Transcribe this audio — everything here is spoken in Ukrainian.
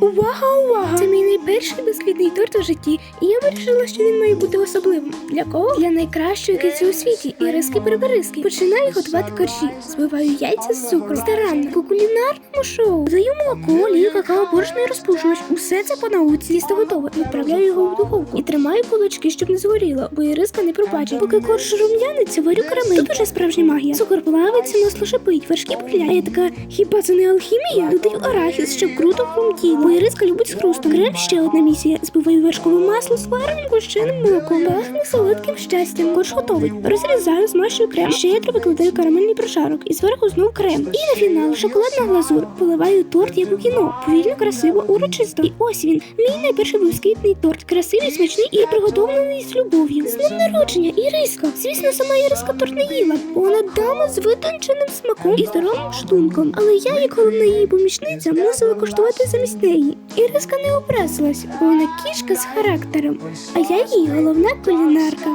Увага, увага! Це мій найперший торт у житті, і я вирішила, що він має бути особливим. Для кого? Для найкращої киці у світі іриски прибериски. Починаю готувати коржі. Збиваю яйця з цукром. Старанно по кулінарному шоу. Даю молоко, олію, какао, борошно і розпушувач. Усе це по науці. Тісто готове. Відправляю його в духовку і тримаю кулачки, щоб не згоріло, бо іриска не пробачить. Поки корж рум'яниться, варю карамель. Тут уже справжня магія. Цукор плавиться, масло шипить, вершки бурляє. Я така, хіба це не алхімія? Додаю арахіс, щоб круто хрумтіло. Бо іриска любить з хрустом. Крем ще одна місія. Вершкове масло з вареним гущеним молоком. Пахне солодким щастям. Корж готовий. Розрізаю, змащую крем. Щедро викладаю карамельний прошарок. І зверху знов крем. І на фінал шоколадна глазур. Поливаю торт, як у кіно. Повільно, красиво, урочисто. І ось він. Мій найперший блискітний торт. Красивий, смачний і приготовлений з любов'ю. З днем народження, Іриска. Звісно, сама Іриска торт не їла, вона дама з витонченим смаком і здоровим шлунком. Але я, як головна її помічниця, мусила коштувати замість неї. Іриска не образилась, бо вона кішка з характером, а я її головна кулінарка.